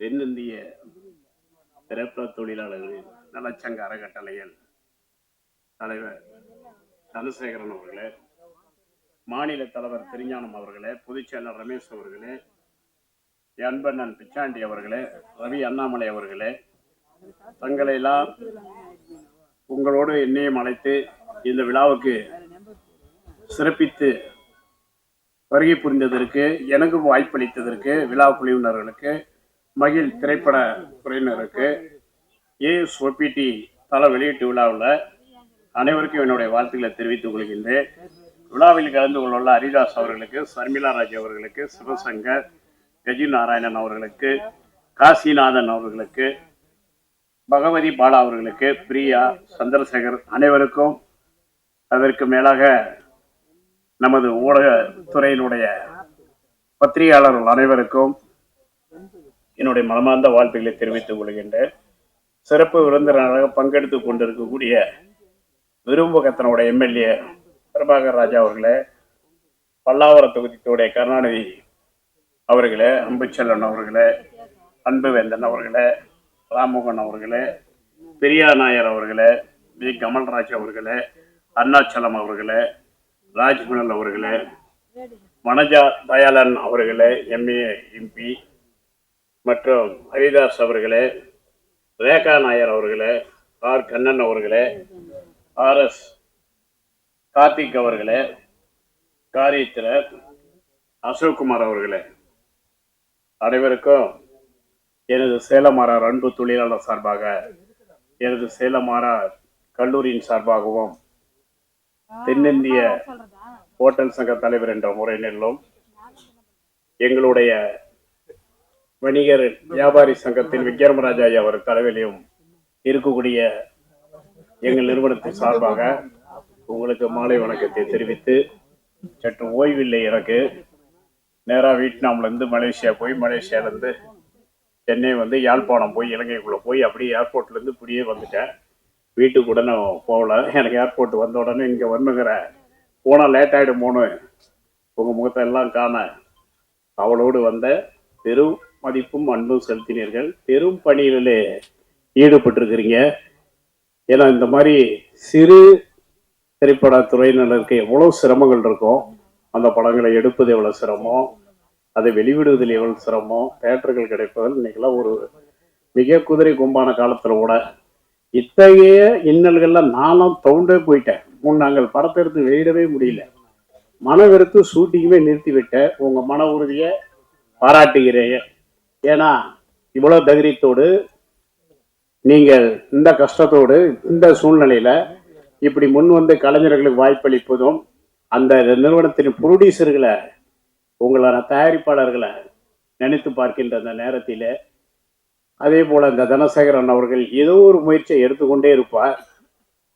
தென்னிந்திய திரைப்பட தொழிலாளர்களின் நலச்சங்க அறக்கட்டளையின் தலைவர் தனசேகரன் அவர்களே மாநில தலைவர் திருஞானம் அவர்களே பொதுச் செயலர் ரமேஷ் அவர்களே அன்பண்ணன் பிச்சாண்டி அவர்களே ரவி அண்ணாமலை அவர்களே தங்களை எல்லாம் உங்களோடு என்னையும் அழைத்து இந்த விழாவுக்கு சிறப்பித்து வருகை புரிந்ததற்கு எனக்கு வாய்ப்பளித்ததற்கு விழா குழுவினர்களுக்கு மகிழ் திரைப்பட துறையினருக்கு ஏஎஸ் ஓபிடி தல வெளியீட்டு விழாவில் அனைவருக்கும் என்னுடைய வாழ்த்துக்களை தெரிவித்துக் கொள்கின்றேன். விழாவில் கலந்து கொள்ள ஹரிதாஸ் அவர்களுக்கு சர்மிளா ராஜ் அவர்களுக்கு சிவசங்கர் கஜி நாராயணன் அவர்களுக்கு காசிநாதன் அவர்களுக்கு பகவதி பாலா அவர்களுக்கு பிரியா சந்திரசேகர் அனைவருக்கும் அதற்கு மேலாக நமது ஊடகத்துறையினுடைய பத்திரிகையாளர்கள் அனைவருக்கும் என்னுடைய மனமார்ந்த வாழ்த்துக்களை தெரிவித்துக் கொள்கின்றேன். சிறப்பு விருந்தினராக பங்கெடுத்து கொண்டிருக்கக்கூடிய விரும்பகத்தனுடைய எம்எல்ஏ பிரபாகர் ராஜா அவர்களே பல்லாவர தொகுதியுடைய கருணாநிதி அவர்களே அன்புச்செல்வன் அவர்களே அன்புவேந்தன் அவர்களே ராமோகன் அவர்களே பெரியா நாயர் அவர்களே வி. கமல்ராஜ் அவர்களே அருணாச்சலம் அவர்களே ராஜ்மணல் அவர்களே மனஜா தயாளன் அவர்களே எம்ஏ எம்பி மற்றும் ஹரிதாஸ் அவர்களே ரேகா நாயர் அவர்களே ஆர். கண்ணன் அவர்களே ஆர். எஸ். கார்த்திக் அவர்களே காரியத்திரர் அசோக்குமார் அவர்களே. அனைவருக்கும் எனது சேலமாறார் அன்பு தொழிலாளர் சார்பாக எனது சேலமாறார் கல்லூரியின் சார்பாகவும் தென்னிந்திய ஹோட்டல் சங்க தலைவர் என்ற முறையிலும் எங்களுடைய வணிகர் வியாபாரி சங்கத்தின் விக்ரமராஜா அவர் தலைவிலையும் இருக்கக்கூடிய எங்கள் நிறுவனத்தின் சார்பாக உங்களுக்கு மாலை வணக்கத்தை தெரிவித்து சற்று ஓய்வில்லை எனக்கு. நேராக வியட்நாம்லேருந்து மலேசியா போய் மலேசியாலேருந்து சென்னை வந்து யாழ்ப்பாணம் போய் இலங்கைக்குள்ளே போய் அப்படியே ஏர்போர்ட்லேருந்து இப்படியே வந்துட்டேன். வீட்டுக்கு உடனே நான் போகல. எனக்கு ஏர்போர்ட் வந்த உடனே இங்கே வரணுங்கிற போனால் லேட் ஆகிடும் போன. உங்கள் முகத்தை எல்லாம் காண. அவளோடு வந்த பெரும் மதிப்பும் அன்பும் செலுத்தினீர்கள். பெரும் பணிகளிலே ஈடுபட்டிருக்கிறீங்க. ஏன்னா இந்த மாதிரி சிறு திரைப்பட துறையினருக்கு எவ்வளோ சிரமங்கள் இருக்கும் அந்த படங்களை எடுப்பது எவ்வளோ சிரமம். அதை வெளிவிடுவதில் எவ்வளவு சிரமம் தேட்டர்கள் கிடைப்பதில் இன்னைக்கெல்லாம் ஒரு மிக குதிரை கும்பான காலத்தில் கூட இத்தகைய இன்னல்கள்ல நானும் தோண்டே போயிட்டேன். முன் நாங்கள் படத்தை எடுத்து வெளியிடவே முடியல. மனவெறுத்து ஷூட்டிங்குமே நிறுத்தி உங்க மன உறுதியை பாராட்டுகிறேன். ஏன்னா இவ்வளோ தைரியத்தோடு நீங்கள் இந்த கஷ்டத்தோடு இந்த சூழ்நிலையில இப்படி முன் வந்து கலைஞர்களுக்கு வாய்ப்பளிப்பதும் அந்த நிறுவனத்தின் ப்ரொடியூசர்களை உங்களான தயாரிப்பாளர்களை நினைத்து பார்க்கின்ற அந்த நேரத்தில் அதே போல் அந்த தனசேகரன் அவர்கள் ஏதோ ஒரு முயற்சியை எடுத்துக்கொண்டே இருப்பார்.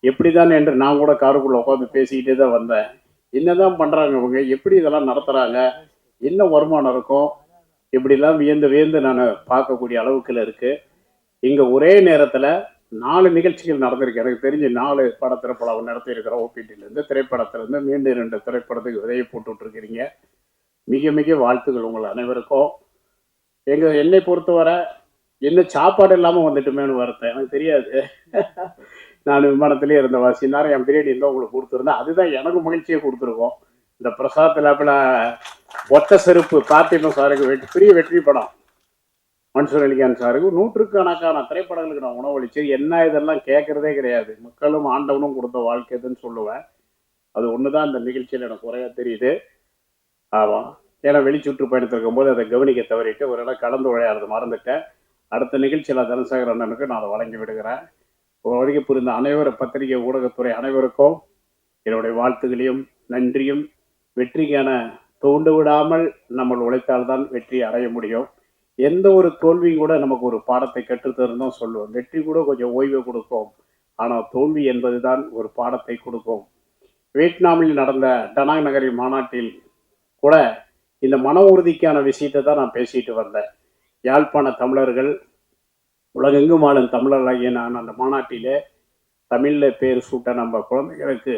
எப்படிதான் என்று நான் கூட காருக்குள்ளே உட்காந்து பேசிக்கிட்டே தான் வந்தேன். என்ன தான் பண்ணுறாங்க இவங்க? எப்படி இதெல்லாம் நடத்துகிறாங்க என்ன வருமானம் இருக்கும்? இப்படிலாம் வியந்து வியந்து நான் பார்க்கக்கூடிய அளவுக்குல இருக்குது இங்கே ஒரே நேரத்தில் நாலு நிகழ்ச்சிகள் நடந்திருக்கு. எனக்கு தெரிஞ்சு நாலு பட திரைப்படம் நடத்தி ஓபிடியிலேருந்து திரைப்படத்திலேருந்து மீண்டும் ரெண்டு திரைப்படத்துக்கு விதையை போட்டுட்ருக்கிறீங்க மிக மிக வாழ்த்துகள் உங்கள் அனைவருக்கும். எங்க என்னை பொறுத்தவரை என்ன சாப்பாடு இல்லாமல் வந்துட்டுமேனு வருத்தேன் எனக்கு தெரியாது. நான் விமானத்திலே இருந்த வாசி நேரம் என் பிரியாணி இருந்தால் உங்களுக்கு கொடுத்துருந்தேன். அதுதான் எனக்கு மகிழ்ச்சியை கொடுத்துருக்கோம். இந்த பிரசாத் லேப்பில் ஒத்த செருப்பு பார்த்திபன் சாருக்கு வெற்றி பெரிய வெற்றி படம். மன்சூர் அலிகான் சாருக்கு நூற்றுக்கணக்கான திரைப்படங்களுக்கு நான் உணவளிச்சு என்ன இதெல்லாம் கேட்குறதே கிடையாது. மக்களும் ஆண்டவனும் கொடுத்த வாழ்க்கைதுன்னு சொல்லுவேன். அது ஒன்று தான் இந்த நிகழ்ச்சியில் எனக்கு குறையாக தெரியுது. ஆமாம் ஏன்னா வெளி சுற்றுப்பயணத்தில் இருக்கும்போது அதை கவனிக்க தவறிட்டு ஒரு இடம் கலந்து விளையாடுறது மறந்துட்டேன். அடுத்த நிகழ்ச்சியில் தனசேகர் அண்ணனுக்கு நான் அதை வழங்கி விடுகிறேன். வழங்கி புரிந்த அனைவரும் பத்திரிகை ஊடகத்துறை அனைவருக்கும் என்னுடைய வாழ்த்துகளையும் நன்றியும். வெற்றிக்கான தூண்டு விடாமல் நம்ம உழைத்தால்தான் வெற்றி அடைய முடியும். எந்த ஒரு தோல்வியும் கூட நமக்கு ஒரு பாடத்தை கற்றுத்தருந்தோம் சொல்லுவோம். வெற்றி கூட கொஞ்சம் ஓய்வு கொடுக்கும். ஆனால் தோல்வி என்பது தான் ஒரு பாடத்தை கொடுக்கும். வியட்நாமில் நடந்த டனாங் நகரின் மாநாட்டில் கூட இந்த மன உறுதிக்கான விஷயத்தை தான் நான் பேசிட்டு வந்தேன். யாழ்ப்பாண தமிழர்கள் உலகெங்கும் ஆளும் தமிழராகிய நான் அந்த மாநாட்டிலே தமிழில் பேர் சூட்ட நம்ம குழந்தைகளுக்கு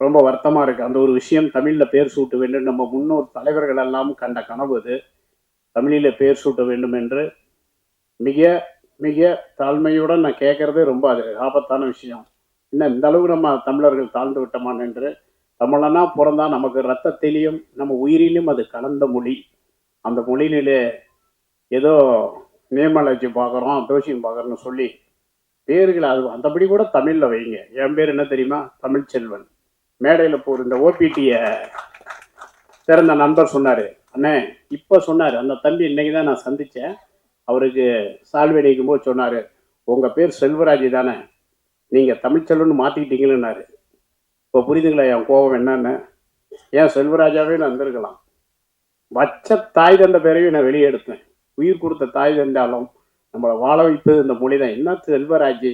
ரொம்ப வருத்தமாக இருக்குது அந்த ஒரு விஷயம் தமிழில் பேர் சூட்ட வேண்டும் நம்ம முன்னோர் தலைவர்கள் எல்லாம் கண்ட கனவு இது தமிழில் பேர் சூட்ட வேண்டும் என்று மிக மிக தாழ்மையுடன் நான் கேட்குறதே ரொம்ப அது ஆபத்தான விஷயம். என்ன இந்த அளவுக்கு நம்ம தமிழர்கள் தாழ்ந்து விட்டோமான் என்று தமிழனா பிறந்தா நமக்கு ரத்தத்திலையும் நம்ம உயிரிலும் அது கலந்த மொழி. அந்த மொழியிலே ஏதோ நேமலஜி பார்க்குறோம் தோஷியம் பார்க்குறோன்னு சொல்லி பேர்கள் அது அந்தபடி கூட தமிழில் வைங்க. என் பேர் என்ன தெரியுமா? தமிழ்ச்செல்வன். மேடையில் போகிற இந்த ஓபிடியை திறந்த நண்பர் சொன்னார். அண்ணே இப்போ சொன்னார். அந்த தம்பி இன்னைக்கு தான் நான் சந்தித்தேன் அவருக்கு சால்வை அடிக்கும் போது சொன்னார் உங்கள் பேர் செல்வராஜ் தானே. நீங்கள் தமிழ்ச்செல்வன் மாற்றிக்கிட்டீங்கன்னாரு இப்போ புரியுதுங்களா என் கோபம் என்னன்னு? ஏன் செல்வராஜாவே நான் இருந்திருக்கலாம். வச்ச தாய் தந்த பேரையும் நான் வெளியே எடுத்தேன். உயிர் கொடுத்த தாய் தந்தாலும் நம்மளை வாழ வைப்பது இந்த மொழி தான் என்ன செல்வராஜ்?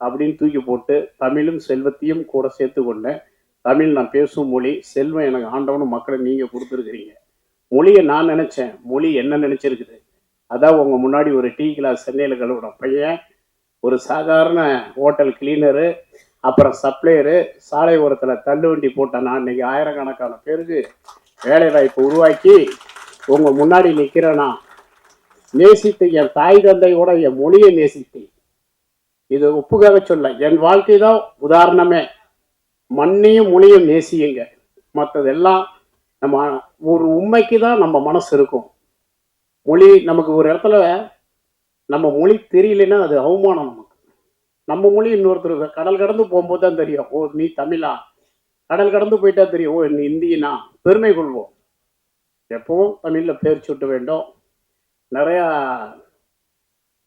அப்படின்னு தூக்கி போட்டு தமிழும் செல்வத்தையும் கூட சேர்த்து கொண்டேன். தமிழ் நான் பேசும் மொழி செல்வம் எனக்கு ஆண்டவனும் மக்களை நீங்கள் கொடுத்துருக்குறீங்க. மொழியை நான் நினச்சேன். மொழி என்ன நினச்சிருக்குது? அதான் உங்கள் முன்னாடி ஒரு டீ கிளாஸ் சென்னையில் கழுவுன பையன் ஒரு சாதாரண ஹோட்டல் கிளீனரு அப்புறம் சப்ளையரு சாலை ஓரத்தில் தள்ளுவண்டி போட்டேன்னா இன்றைக்கி இன்னைக்கு ஆயிரக்கணக்கான பேருக்கு வேலைவாய்ப்பு உருவாக்கி உங்கள் முன்னாடி நிற்கிறேன்னா நேசித்து என் தாய் தந்தையோட என் மொழியை நேசித்தேன் இது ஒப்புக்காக சொல்ல என் வாழ்க்கை தான் உதாரணமே. மண்ணையும் மொழியும் நேசியுங்க. மற்றதெல்லாம் நம்ம ஒரு உண்மைக்கு தான் நம்ம மனசு இருக்கும். மொழி நமக்கு ஒரு இடத்துல நம்ம மொழி தெரியலன்னா அது அவமானம் நம்ம மொழி இன்னொருத்தருக்கு கடல் கடந்து போகும்போது தான் தெரியும். ஓ நீ தமிழா? கடல் கடந்து போயிட்டா தெரியும். ஓ நீ இந்தியனா? பெருமை கொள்வோம். எப்பவும் தமிழில் பேர் சுட்ட வேண்டும். நிறையா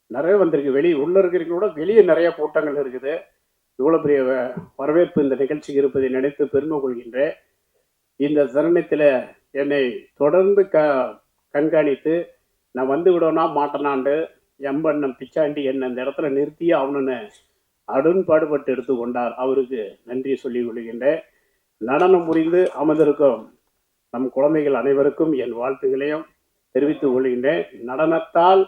நிறைய வந்திருக்கு. வெளியே உள்ளே இருக்கிறவங்க கூட வெளியே நிறைய கூட்டங்கள் இருக்குது. இவ்வளோ பெரிய வ- வரவேற்பு இந்த நிகழ்ச்சிக்கு இருப்பதை நினைத்து பெருமை கொள்கின்றேன். இந்த தருணத்தில் என்னை தொடர்ந்து க கண்காணித்து நான் வந்து விடோனா மாட்டேனாண்டு எம்பண்ணம் பிச்சாண்டி என்னை இந்த இடத்துல நிறுத்தியே அருண்பாடுபட்டு அடுன்பாடுபட்டு எடுத்துக்கொண்டார். அவருக்கு நன்றி சொல்லிக் கொள்கின்றேன். நடனம் புரிந்து அமர்ந்திருக்கும் நம் குழந்தைகள் அனைவருக்கும் என் வாழ்த்துக்களையும் தெரிவித்துக் கொள்கின்றேன். நடனத்தால்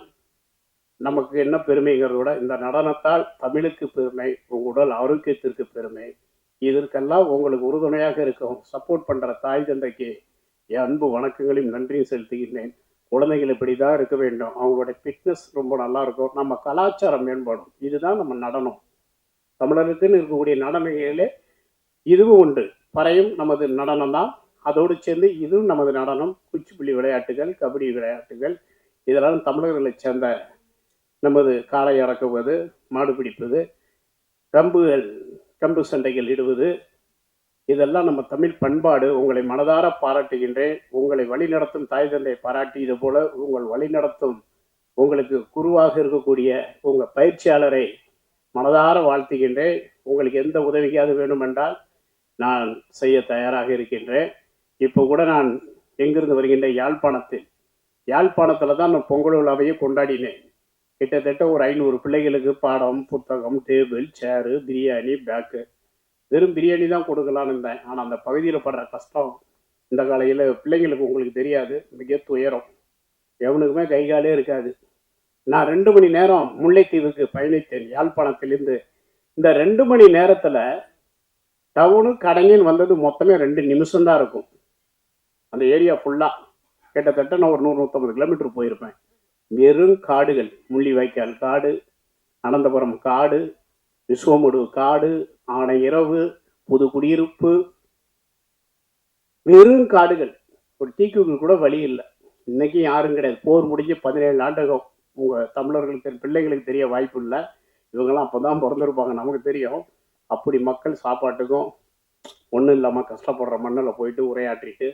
நமக்கு என்ன பெருமைங்கிறத விட இந்த நடனத்தால் தமிழுக்கு பெருமை உங்கள் உடல் ஆரோக்கியத்திற்கு பெருமை. இதற்கெல்லாம் உங்களுக்கு உறுதுணையாக இருக்கும். சப்போர்ட் பண்ணுற தாய் தந்தைக்கு என் அன்பு வணக்கங்களையும் நன்றியும் செலுத்துகின்றேன். குழந்தைகள் இப்படி தான் இருக்க வேண்டும். அவங்களோட ஃபிட்னஸ் ரொம்ப நல்லா இருக்கும் நம்ம கலாச்சாரம் மேம்படும். இதுதான் நம்ம நடனம். தமிழருக்குன்னு இருக்கக்கூடிய நடனங்களிலே இதுவும் உண்டு. பறையும் நமது நடனம் தான். அதோடு சேர்ந்து இதுவும் நமது நடனம். குச்சிப்புள்ளி விளையாட்டுகள் கபடி விளையாட்டுகள். இதெல்லாம் தமிழர்களை சேர்ந்த நமது காலை இறக்குவது மாடு பிடிப்பது கம்புகள் கம்பு சண்டைகள் இடுவது இதெல்லாம் நம்ம தமிழ் பண்பாடு உங்களை மனதார பாராட்டுகின்றேன். உங்களை வழிநடத்தும் தாய் தந்தை பாராட்டியது போல உங்கள் வழிநடத்தும் உங்களுக்கு குருவாக இருக்கக்கூடிய உங்கள் பயிற்சியாளரை மனதார வாழ்த்துகின்றேன். உங்களுக்கு எந்த உதவிக்காவது வேண்டுமென்றால் நான் செய்ய தயாராக இருக்கின்றேன். இப்போ கூட நான் எங்கிருந்து வருகின்ற யாழ்ப்பாணத்தில் யாழ்ப்பாணத்தில் தான் நான் பொங்கல் விழாவையே கொண்டாடினேன். கிட்டத்தட்ட ஒரு ஐநூறு பிள்ளைகளுக்கு பாடம் புத்தகம் டேபிள் சேரு பிரியாணி பேக்கு வெறும் பிரியாணி தான் கொடுக்கலான்னு இருந்தேன். ஆனால் அந்த பகுதியில் படுற கஷ்டம் இந்த காலையில் பிள்ளைங்களுக்கு உங்களுக்கு தெரியாது. மிக துயரம். எவனுக்குமே கை காலே இருக்காது. நான் ரெண்டு மணி நேரம் முல்லைத்தீவுக்கு பயணித்தேன். யாழ்ப்பாணத்திலிருந்து இந்த ரெண்டு மணி நேரத்தில் டவுனு கடைங்கன்னு வந்தது மொத்தமே ரெண்டு நிமிஷம்தான் இருக்கும். அந்த ஏரியா ஃபுல்லாக கிட்டத்தட்ட நான் ஒரு நூறு நூற்றம்பது கிலோமீட்டர் போயிருப்பேன். வெறும் காடுகள். முள்ளிவாய்க்கால் காடு அனந்தபுரம் காடு விஸ்வமுடு காடு ஆனை இரவு புது குடியிருப்பு வெறும் காடுகள். ஒரு தீக்குக்கு கூட வழி இல்லை. இன்னைக்கு யாரும் கிடையாது. போர் முடிஞ்சு பதினேழு ஆண்டுகள் உங்கள் தமிழர்களுக்கு பிள்ளைகளுக்கு தெரிய வாய்ப்பு இல்லை. இவங்கெல்லாம் அப்போ தான் பிறந்திருப்பாங்க. நமக்கு தெரியும். அப்படி மக்கள் சாப்பாட்டுக்கும் ஒன்றும் இல்லாமல் கஷ்டப்படுற மண்ணில் போயிட்டு உரையாற்றிட்டு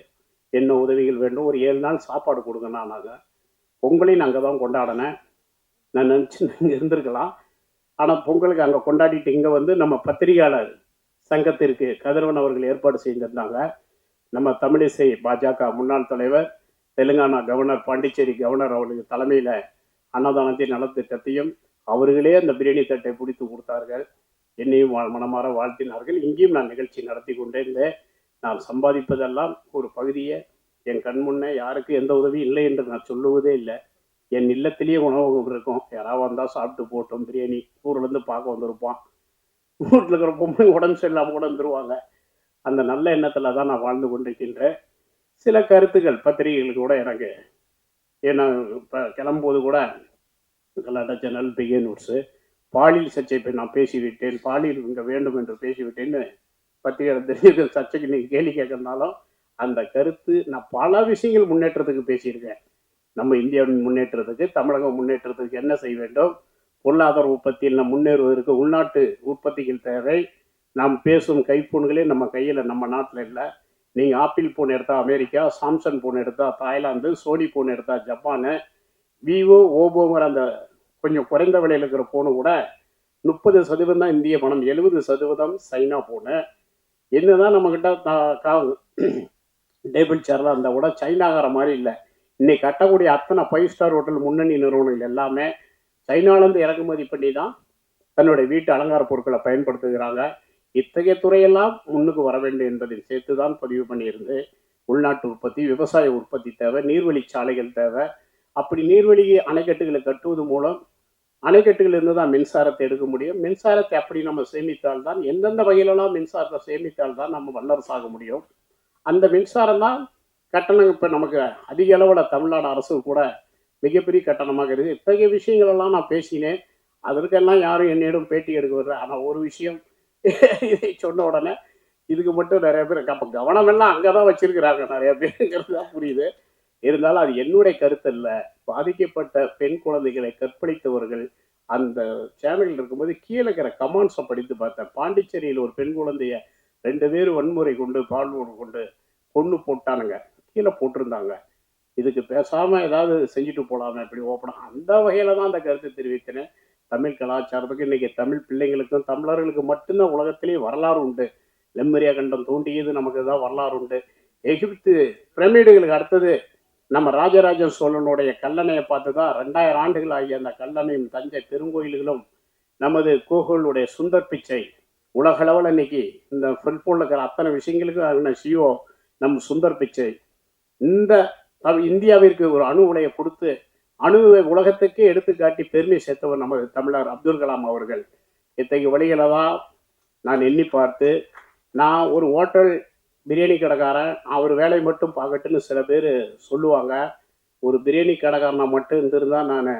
என்ன உதவிகள் வேண்டும்? ஒரு ஏழு நாள் சாப்பாடு கொடுங்கண்ணா நாங்கள் பொங்கலையும் நான் அங்கே தான் கொண்டாடினேன். நான் நினச்சி நீங்கள் இருந்திருக்கலாம். ஆனால் பொங்கலுக்கு அங்கே கொண்டாடிட்டு இங்கே வந்து நம்ம பத்திரிகையாளர் சங்கத்திற்கு கதிரவன் அவர்கள் ஏற்பாடு செய்திருந்தாங்க. நம்ம தமிழிசை பாஜக முன்னாள் தலைவர் தெலுங்கானா கவர்னர் பாண்டிச்சேரி கவர்னர் அவர்களுக்கு தலைமையில் அன்னதானத்தின் நலத்திட்டத்தையும் அவர்களே அந்த பிரியாணி தட்டை பிடித்து கொடுத்தார்கள். என்னையும் வா- மனமாற வாழ்த்தினார்கள். இங்கேயும் நான் நிகழ்ச்சி நடத்தி கொண்டே இருந்தேன். நான் சம்பாதிப்பதெல்லாம் ஒரு பகுதியை என் கண் முன்னே யாருக்கு எந்த உதவியும் இல்லை என்று நான் சொல்லுவதே இல்லை. என் இல்லத்திலேயே உணவகம் இருக்கும் யாராவது வந்தால் சாப்பிட்டு போட்டோம். பிரியாணி ஊர்லேருந்து பார்க்க வந்திருப்பான். வீட்டில் இருக்கிற பொம்மை உடம்பு சரியில்லாமல் கூட வந்துருவாங்க அந்த நல்ல எண்ணத்தில் தான் நான் வாழ்ந்து கொண்டிருக்கின்றேன். சில கருத்துக்கள் பத்திரிகைகளுக்கு கூட எனக்கு ஏன்னா இப்போ கிளம்பும்போது கூட கலாட்டா சேனல் பிகே நோட்ஸு பாலியல் சர்ச்சை நான் பேசிவிட்டேன். பாலியல் இங்கே வேண்டும் என்று பேசிவிட்டேன்னு பத்திரிகை தெரிஞ்ச சர்ச்சைக்கு நீங்கள் கேள்வி கேட்கறதுனாலும் அந்த கருத்து நான் பல விஷயங்கள் முன்னேற்றத்துக்கு பேசியிருக்கேன். நம்ம இந்தியாவின் முன்னேற்றத்துக்கு தமிழகம் முன்னேற்றத்துக்கு என்ன செய்ய வேண்டும்? பொருளாதார உற்பத்தியில் நம் முன்னேறுவதற்கு உள்நாட்டு உற்பத்திகள் தேவை. நாம் பேசும் கைப்போன்களே நம்ம கையில் நம்ம நாட்டில் இல்லை. நீங்கள் ஆப்பிள் ஃபோன் எடுத்தால் அமெரிக்கா சாம்சங் ஃபோன் எடுத்தால் தாய்லாந்து சோனி ஃபோன் எடுத்தால் ஜப்பானு. விவோ ஓபோங்கிற அந்த கொஞ்சம் குறைந்த விலையில் இருக்கிற ஃபோனு கூட முப்பது சதவீதம் தான் இந்திய பணம் எழுபது சதவீதம் சைனா ஃபோனு என்னதான் நம்மக்கிட்ட டேபிள் சேர்லாம் இருந்தால் கூட சைனாகிற மாதிரி இல்லை. இன்னைக்கு கட்டக்கூடிய அத்தனை ஃபைவ் ஸ்டார் ஹோட்டல் முன்னணி நிறுவனங்கள் எல்லாமே சைனாலேருந்து இறக்குமதி பண்ணி தான் தன்னுடைய வீட்டு அலங்கார பொருட்களை பயன்படுத்துகிறாங்க. இத்தகைய துறையெல்லாம் முன்னுக்கு வர வேண்டும் என்பதை சேர்த்து தான் பதிவு பண்ணியிருந்து உள்நாட்டு உற்பத்தி விவசாய உற்பத்தி தேவை நீர்வழி சாலைகள் தேவை. அப்படி நீர்வழி அணைக்கட்டுகளை கட்டுவது மூலம் அணைக்கட்டுகளிலிருந்து தான் மின்சாரத்தை எடுக்க முடியும். மின்சாரத்தை அப்படி நம்ம சேமித்தால் தான் எந்தெந்த வகையிலெல்லாம் மின்சாரத்தை சேமித்தால் தான் நம்ம வல்லரசாக முடியும். அந்த மின்சாரம் தான் கட்டணம் இப்போ நமக்கு அதிக அளவில் தமிழ்நாடு அரசு கூட மிகப்பெரிய கட்டணமாக இருக்குது. இத்தகைய விஷயங்களெல்லாம் நான் பேசினேன். அதற்கெல்லாம் யாரும் என்னிடம் பேட்டி எடுக்க வரல. ஆனால் ஒரு விஷயம் இதை சொன்ன உடனே இதுக்கு மட்டும் நிறைய பேர் அப்போ கவனமெல்லாம் அங்கே தான் வச்சுருக்கிறாங்க. நிறைய பேருங்கிறது தான் புரியுது. இருந்தாலும் அது என்னுடைய கருத்து இல்லை. பாதிக்கப்பட்ட பெண் குழந்தைகளை கற்பழித்தவர்கள் அந்த சேனலில் இருக்கும்போது கீழே இருக்கிற கமாண்ட்ஸை படித்து பார்த்தேன். பாண்டிச்சேரியில் ஒரு பெண் குழந்தைய ரெண்டு பேர் வன்முறை கொண்டு பால்வோடு கொண்டு கொண்டு போட்டானுங்க. கீழே போட்டிருந்தாங்க. இதுக்கு பேசாமல் ஏதாவது செஞ்சுட்டு போகலாமே இப்படி ஓப்பனா அந்த வகையில் தான் அந்த கருத்தை தெரிவித்தினேன் தமிழ் கலாச்சாரத்துக்கு இன்றைக்கி தமிழ் பிள்ளைங்களுக்கும் தமிழர்களுக்கு மட்டும்தான் உலகத்திலேயே வரலாறு உண்டு. லெம்மரியா கண்டம் தோண்டியது நமக்கு தான் வரலாறு உண்டு. எகிப்து பிரமிடுகளுக்கு அடுத்தது நம்ம ராஜராஜ சோழனுடைய கல்லணையை பார்த்து தான் ரெண்டாயிரம் ஆண்டுகள் ஆகிய அந்த கல்லணையும் தஞ்சை பெருங்கோயில்களும் நமது கோகுலுடைய சுந்தர் பிச்சை. உலகளவில் இன்னைக்கு இந்த ஃபுட்போலில் இருக்கிற அத்தனை விஷயங்களுக்கும் சிஓ நம் சுந்தர் பிச்சை. இந்த இந்தியாவிற்கு ஒரு அணு உலையை கொடுத்து அணுவை உலகத்துக்கே எடுத்துக்காட்டி பெருமை சேர்த்தவர் நமது தமிழர் அப்துல் கலாம் அவர்கள். இத்தகைய வழிகளை தான் நான் எண்ணி பார்த்து நான் ஒரு ஹோட்டல் பிரியாணி கடைக்காரன் அவர் வேலையை மட்டும் பார்க்கட்டுன்னு சில பேர் சொல்லுவாங்க. ஒரு பிரியாணி கடைக்காரனா மட்டும் இருந்திருந்தால் நான்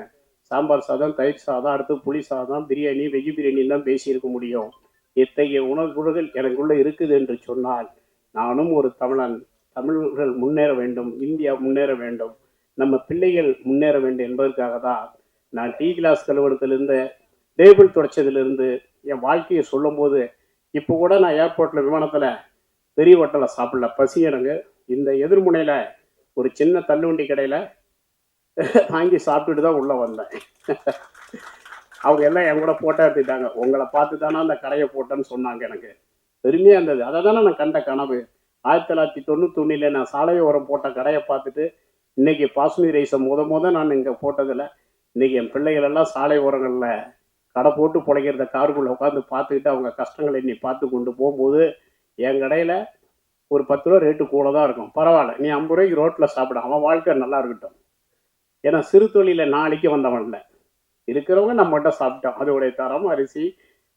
சாம்பார் சாதம் தயிர் சாதம் அடுத்து புளி சாதம் பிரியாணி வெஜ் பிரியாணி தான் பேசியிருக்க முடியும். இத்தகைய உணவுகள் எனக்குள்ளே இருக்குது என்று சொன்னால் நானும் ஒரு தமிழன். தமிழர்கள் முன்னேற வேண்டும் இந்தியா முன்னேற வேண்டும் நம்ம பிள்ளைகள் முன்னேற வேண்டும் என்பதற்காக தான் நான் டீ கிளாஸ் கழுவுறதுலேருந்து டேபிள் துடைச்சதுலேருந்து என் வாழ்க்கையை சொல்லும்போது இப்போ கூட நான் ஏர்போர்ட்டில் விமானத்தில் பெரிய ஹோட்டலில் சாப்பிடல. பசி எனக்கு. இந்த எதிர்முனையில் ஒரு சின்ன தள்ளுவண்டி கடையில் வாங்கி சாப்பிட்டுட்டு தான் உள்ளே வந்தேன். அவங்க எல்லாம் என் கூட ஃபோட்டோ எடுத்துட்டாங்க உங்களை பார்த்து தானே அந்த கடையை போட்டேன்னு சொன்னாங்க எனக்கு. பெருமையாக இருந்தது. அதை தானே நான் கண்ட கனவு. ஆயிரத்தி தொள்ளாயிரத்தி தொண்ணூத்தொன்னில் நான் சாலையோரம் போட்ட கடையை பார்த்துட்டு இன்னைக்கு பாசுமி ரைஸை முத முத நான் இங்கே போட்டதில் இன்றைக்கி என் பிள்ளைகள் எல்லாம் சாலை ஓரங்களில் கடை போட்டு பிழைக்கிறத காருக்குள்ளே உட்காந்து பார்த்துக்கிட்டு அவங்க கஷ்டங்களை நீ பார்த்து கொண்டு போகும்போது என் கடையில் ஒரு பத்து ரூபா ரேட்டு கூட தான் இருக்கும். பரவாயில்ல நீ ஐம்பது ரூபாய்க்கு ரோட்டில் சாப்பிட. அவன் வாழ்க்கை நல்லா இருக்கட்டும். ஏன்னா சிறு தொழிலில் நாளைக்கு வந்தவன் இல்லை. இருக்கிறவங்க நம்மகிட்ட சாப்பிட்டோம் அதோடைய தரம் அரிசி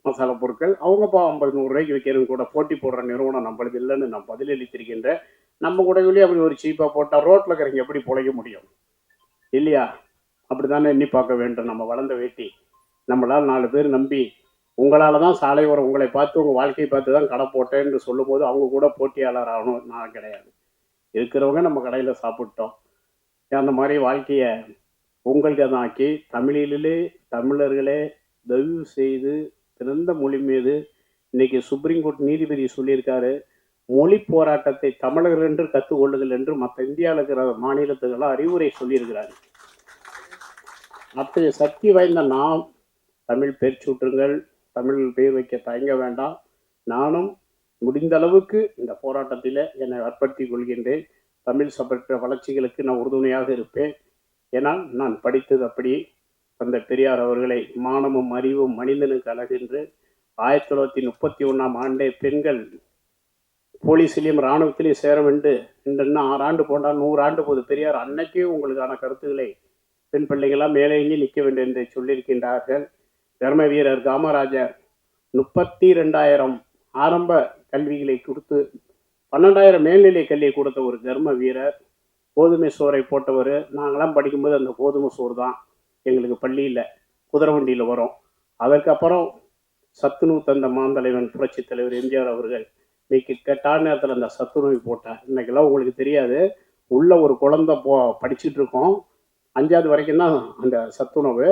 மசாலா பொருட்கள் அவங்கப்பா ஐம்பது நூறுரூவாய்க்கு விற்கிறது கூட போட்டி போடுற நிறுவனம் நம்மளது இல்லைன்னு நான் பதிலளித்திருக்கின்ற நம்ம கூடவிலே அப்படி ஒரு சீப்பாக போட்டால் ரோட்டில் இருக்கிறவங்க எப்படி பிழைக்க முடியும்? இல்லையா? அப்படி தானே எண்ணி பார்க்க வேண்டும். நம்ம வளர்ந்த வேட்டி. நம்மளால் நாலு பேர் நம்பி உங்களால் தான் சாலையோரம் உங்களை பார்த்து உங்கள் வாழ்க்கையை பார்த்து தான் கடை போட்டேன்னு சொல்லும்போது அவங்க கூட போட்டியாளர் ஆகணும் நான் கிடையாது. இருக்கிறவங்க நம்ம கடையில் சாப்பிட்டோம். அந்த மாதிரி வாழ்க்கையை உங்களுக்கு ஆக்கி தமிழிலே தமிழர்களே தயவு செய்து பிறந்த மொழி மீது இன்னைக்கு சுப்ரீம் கோர்ட் நீதிபதி சொல்லியிருக்காரு மொழி போராட்டத்தை தமிழர்கள் என்று கற்றுக்கொள்ளுங்கள் என்று மற்ற இந்தியாவில் இருக்கிற மாநிலத்துக்கெல்லாம் அறிவுரை சொல்லியிருக்கிறாரு. அத்தகைய சக்தி வாய்ந்த நாம் தமிழ் பேர் தமிழ் பெயர் வைக்க தயங்க வேண்டாம். நானும் முடிந்த அளவுக்கு இந்த போராட்டத்தில் என்னை அர்ப்பணித்துக் கொள்கின்றேன். தமிழ் சபற்ற வளர்ச்சிகளுக்கு நான் உறுதுணையாக இருப்பேன். ஏனால் நான் படித்தது அப்படி அந்த பெரியார் அவர்களை மானமும் அறிவும் மனிதனுக்கு அழகென்று ஆயிரத்தி தொள்ளாயிரத்தி முப்பத்தி ஒன்றாம் ஆண்டே பெண்கள் போலீஸ்லேயும் இராணுவத்திலையும் சேர வேண்டு இந்த இன்னும் ஆறு ஆண்டு போனால் நூறு ஆண்டு போது பெரியார் அன்னைக்கே உங்களுக்கான கருத்துக்களை பெண் பிள்ளைகளாம் மேலேங்கி நிற்க வேண்டும் என்று சொல்லியிருக்கின்றார்கள். தர்ம வீரர் காமராஜர் முப்பத்தி ரெண்டாயிரம் ஆரம்ப கல்விகளை கொடுத்து பன்னெண்டாயிரம் மேல்நிலை கல்வியை கொடுத்த ஒரு கர்ம வீரர். கோதுமை சோறை போட்டவர். நாங்களாம் படிக்கும்போது அந்த கோதுமை சோறு தான் எங்களுக்கு பள்ளியில் குதிரை வண்டியில் வரும். அதற்கப்புறம் சத்துணவு தந்த மாந்தலைவன் புரட்சித் தலைவர் எம்ஜிஆர் அவர்கள் இன்னைக்கு கெட்டான நேரத்தில் அந்த சத்துணவு போட்டார். இன்னைக்கெல்லாம் உங்களுக்கு தெரியாது. உள்ள ஒரு குழந்தை போ படிச்சுட்டு இருக்கோம். அஞ்சாவது வரைக்கும் தான் அந்த சத்துணவு.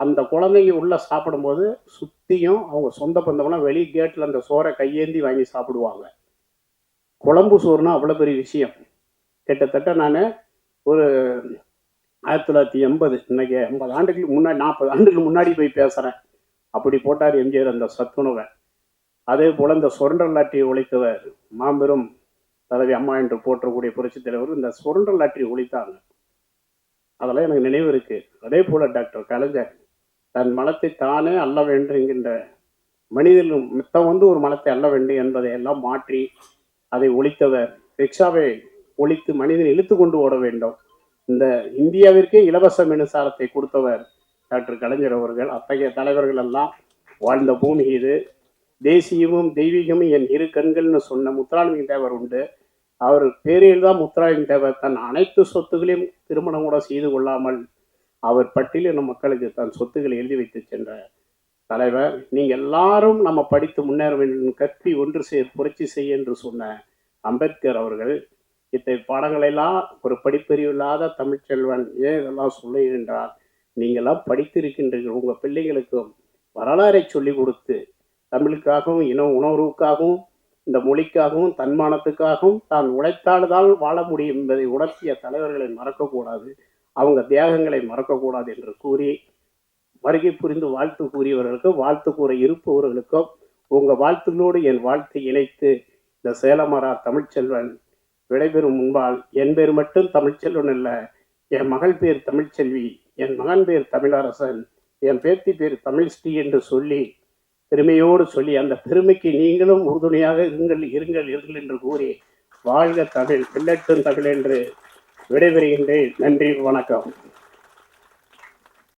அந்த குழந்தைங்க உள்ள சாப்பிடும்போது சுற்றியும் அவங்க சொந்த பந்தமெல்லாம் வெளி கேட்டில் அந்த சோறை கையேந்தி வாங்கி சாப்பிடுவாங்க. குழம்பு சோறுனா அவ்வளோ பெரிய விஷயம். கிட்டத்தட்ட நான் ஒரு ஆயிரத்தி தொள்ளாயிரத்தி எண்பது இன்னைக்கு ஐம்பது ஆண்டுகளுக்கு முன்னாடி நாற்பது ஆண்டுகளுக்கு முன்னாடி போய் பேசுகிறேன் அப்படி போட்டார் எம்ஜிஆர் அந்த சத்துணவை. அதே போல் இந்த சுரண்டல் லாட்டியை ஒழித்தவர் மாபெரும் தலைவி அம்மா என்று போற்றக்கூடிய புரட்சித் தலைவர் இந்த சுரண்டல் லாட்டியை ஒழித்தாங்க. அதெல்லாம் எனக்கு நினைவு இருக்குது அதே போல் டாக்டர் கலைஞர் தன் மலத்தை தானே அல்ல வேண்டும் என்கின்ற மனிதனும் மித்தம் வந்து ஒரு மலத்தை அல்ல வேண்டும் என்பதை எல்லாம் மாற்றி அதை ஒழித்தவர். ரிக்ஷாவை ஒழித்து மனிதன் இழுத்து கொண்டு ஓட வேண்டும். இந்த இந்தியாவிற்கே இலவச மின்சாரத்தை கொடுத்தவர் டாக்டர் கலைஞர் அவர்கள். அத்தகைய தலைவர்கள் எல்லாம் வாழ்ந்த பூமி இது. தேசியமும் தெய்வீகமும் என் இரு கண்கள்னு சொன்ன முத்துராமலிங்க தேவர் உண்டு. அவர் பேரில் தான் முத்துராமலிங்க தேவர் தன் அனைத்து சொத்துகளையும் திருமணம் கூட செய்து கொள்ளாமல் அவர் பட்டியலின மக்களுக்கு தன் சொத்துக்களை எழுதி வைத்து சென்ற தலைவர். நீங்கள் எல்லாரும் நம்ம படித்து முன்னேற வேண்டும். கற்பி ஒன்று சேர் புரட்சி செய்ய என்று சொன்ன அம்பேத்கர் அவர்கள் இத்தகைய பாடங்களெல்லாம் ஒரு படிப்பறிவு இல்லாத தமிழ்ச்செல்வன் ஏன் இதெல்லாம் சொல்லுகின்றார்? நீங்களாம் படித்திருக்கின்றீர்கள். உங்கள் பிள்ளைகளுக்கும் வரலாறை சொல்லி கொடுத்து தமிழுக்காகவும் இன உணர்வுக்காகவும் இந்த மொழிக்காகவும் தன்மானத்துக்காகவும் தான் உழைத்தால்தான் வாழ முடியும் என்பதை உணர்த்திய தலைவர்களை மறக்கக்கூடாது. அவங்க தியாகங்களை மறக்கக்கூடாது என்று கூறி வருகை புரிந்து வாழ்த்து கூறியவர்களுக்கும் வாழ்த்து கூற இருப்பவர்களுக்கும் உங்கள் வாழ்த்துகளோடு என் வாழ்த்தை இணைத்து இந்த சேலமரா தமிழ்ச்செல்வன் விடைபெறும் முன்பால் என் பேர் மட்டும் தமிழ்ச்செல்வன் அல்ல. என் மகள் பேர் தமிழ்ச்செல்வி. என் மகன் பேர் தமிழரசன். என் பேத்தி பேர் தமிழ்ஸ்ரீ என்று சொல்லி பெருமையோடு சொல்லி அந்த பெருமைக்கு நீங்களும் உறுதுணையாக இருங்கள் இருங்கள் இருங்கள் என்று கூறி வாழ்க தமிழ் வெள்ளட்டும் தமிழ் என்று விடைபெறுகின்றேன். நன்றி வணக்கம்.